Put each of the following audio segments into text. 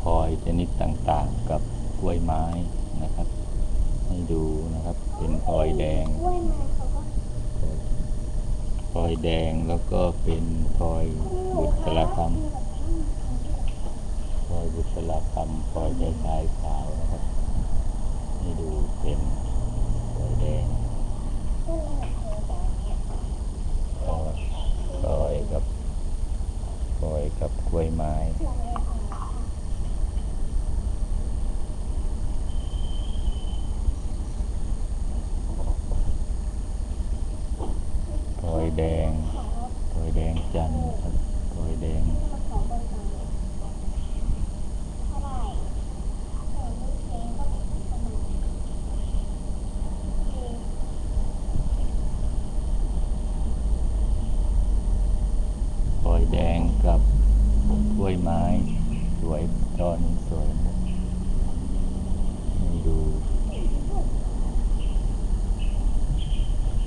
พลอยชนิดต่างๆ กับกล้วยไม้นะครับ ให้ดูนะครับ เป็นพลอยแดงพลอยแดงแล้วก็เป็นพลอยบุษราคำพลอยบุษราคำพลอยคล้ายๆขาวนะครับ ให้ดูเป็นพลอยแดง ก็เลยเจอแบบนี้ พลอยพลอยกับพลอยกับกล้วยไม้ เราเลยเอา พลอย แดงของรถวยแดงจันทร์ครับพลอยแดง มาขอบนกันเท่าไหร่ส่วนลูกเองก็ประมาณคือ พลอยแดงกับกล้วยไม้ สวยตอนนี้สวยครับให้ดู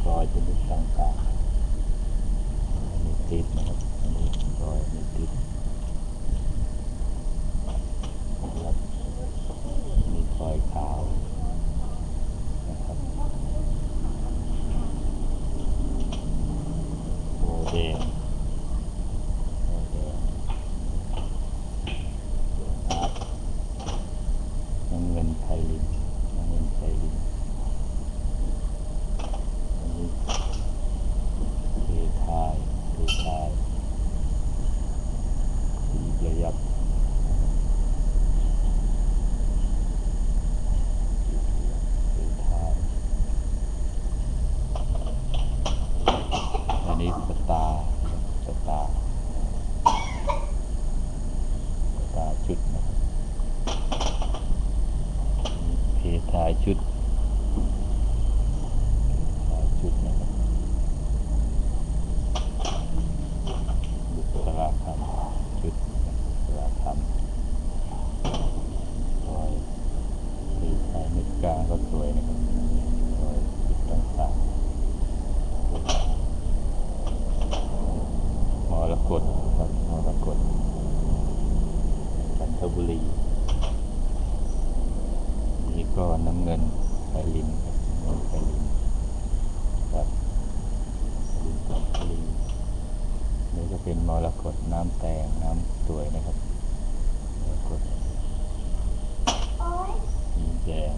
พลอยชนิดต่าง ๆอันนี้ติดนะครับอันนี้พลอยอันนี้ติดครับมีพลอยขาวนะครับโอแดง โอเคครับน้ำเงินไพลินน้ำเงินไพลินอันนี้เททายเททายสีระยับเททายอันนี้ส ตาสตาสตาชุดนะเพทายชุดเพทายชุดนะครับบุษราคำชุดบุษราคำรอยเพทายเม็ดกลางก็สวยนะครับรอยชุดต่างๆมรกตครับมรกต จันทบุรีนี่ ก็น้ำเงินไพลินครับน้ำเงินไพลินครับไพลินจันทบุรีนี่ก็เป็นมรกตน้ำแตงน้ำสวยนะครับมรกตโอ๊ยมีแดง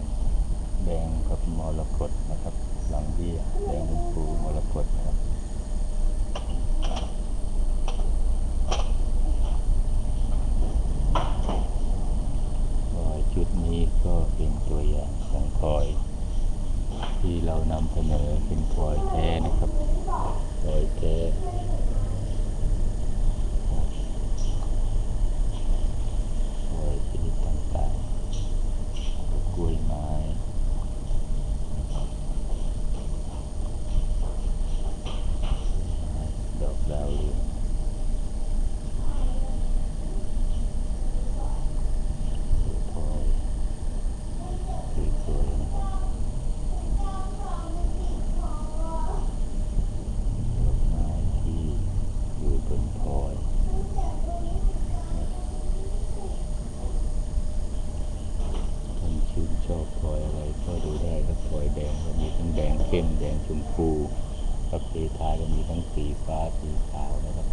แดงกับมรกตนะครับลังเบี้ยแดงชมพูมรกตนะครับรอยชุดนี้ก็เป็นตัวอย่างของพลอย ที่ เรานำเสนอเป็นพลอยแท้นะครับพลอยแท้พลอยชนิดต่างๆกล้วยไม้ดอกดาวเรืองพลอยสวยๆนะครับ ดอกไม้ที่อยู่บนพลอยท่านชื่นชอบพลอยอะไรก็ดูได้ครับพลอยแดงก็มีทั้งแดง เข้มแดงชมพูกับสีทายก็มีทั้งสีฟ้าสีขาวนะครับ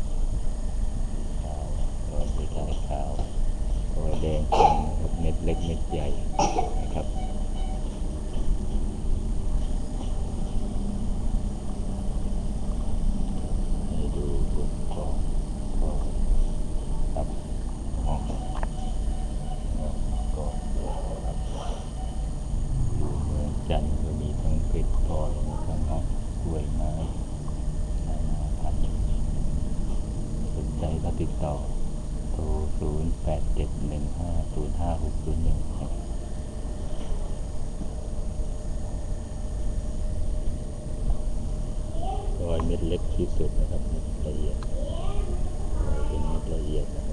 สีขาวพลอยสีทายขาวพลอยแดงเม็ดเล็กเม็ดใหญ่นะครับให้ดูบ ติดต่อโทรศูนย์แปดเจ็ดหนึ่งห้าศูนย์ห้าหกศูนย์หนึ่งรอยเม็ดเล็กที่สุดนะครับละเอียดเป็นเม็ดละเอียดนะครับ